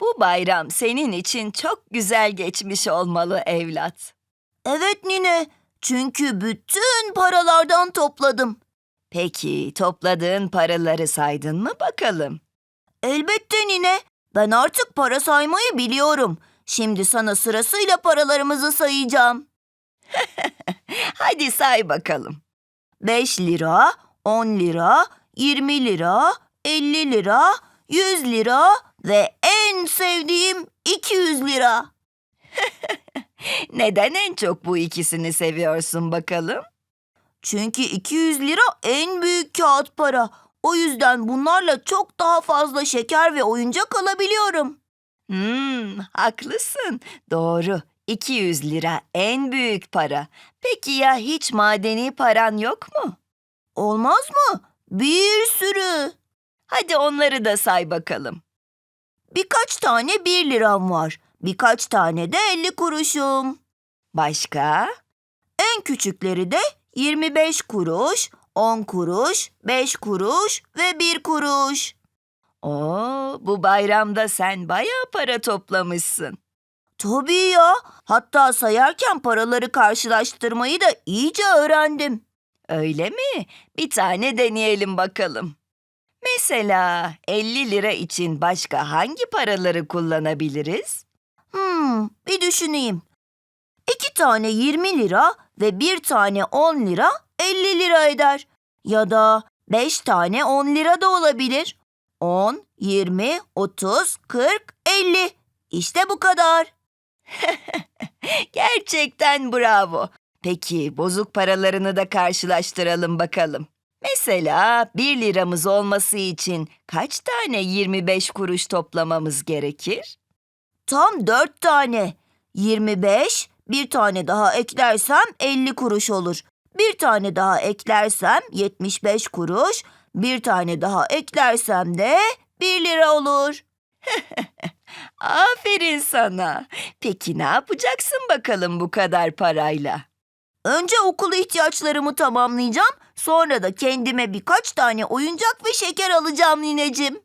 Bu bayram senin için çok güzel geçmiş olmalı evlat. Evet nine. Çünkü bütün paralardan topladım. Peki topladığın paraları saydın mı bakalım? Elbette nine. Ben artık para saymayı biliyorum. Şimdi sana sırasıyla paralarımızı sayacağım. Hadi say bakalım. 5 lira, 10 lira, 20 lira, 50 lira, 100 lira ve en sevdiğim 200 lira. Neden en çok bu ikisini seviyorsun bakalım? Çünkü 200 lira en büyük kağıt para. O yüzden bunlarla çok daha fazla şeker ve oyuncak alabiliyorum. Hmm, haklısın. Doğru. 200 lira en büyük para. Peki ya hiç madeni paran yok mu? Olmaz mı? Bir sürü. Hadi onları da say bakalım. Birkaç tane 1 liram var. Birkaç tane de 50 kuruşum. Başka? En küçükleri de 25 kuruş, 10 kuruş, 5 kuruş ve 1 kuruş. Oo, bu bayramda sen bayağı para toplamışsın. Tabii ya. Hatta sayarken paraları karşılaştırmayı da iyice öğrendim. Öyle mi? Bir tane deneyelim bakalım. Mesela 50 lira için başka hangi paraları kullanabiliriz? Hmm, bir düşüneyim. İki tane 20 lira ve bir tane 10 lira 50 lira eder. Ya da beş tane 10 lira da olabilir. 10, 20, 30, 40, 50. İşte bu kadar. Gerçekten bravo. Peki bozuk paralarını da karşılaştıralım bakalım. Mesela 1 liramız olması için kaç tane 25 kuruş toplamamız gerekir? Tam 4 tane. 25, bir tane daha eklersem 50 kuruş olur. Bir tane daha eklersem 75 kuruş. Bir tane daha eklersem de 1 lira olur. Aferin sana. Peki ne yapacaksın bakalım bu kadar parayla? Önce okul ihtiyaçlarımı tamamlayacağım. Sonra da kendime birkaç tane oyuncak ve şeker alacağım nineciğim.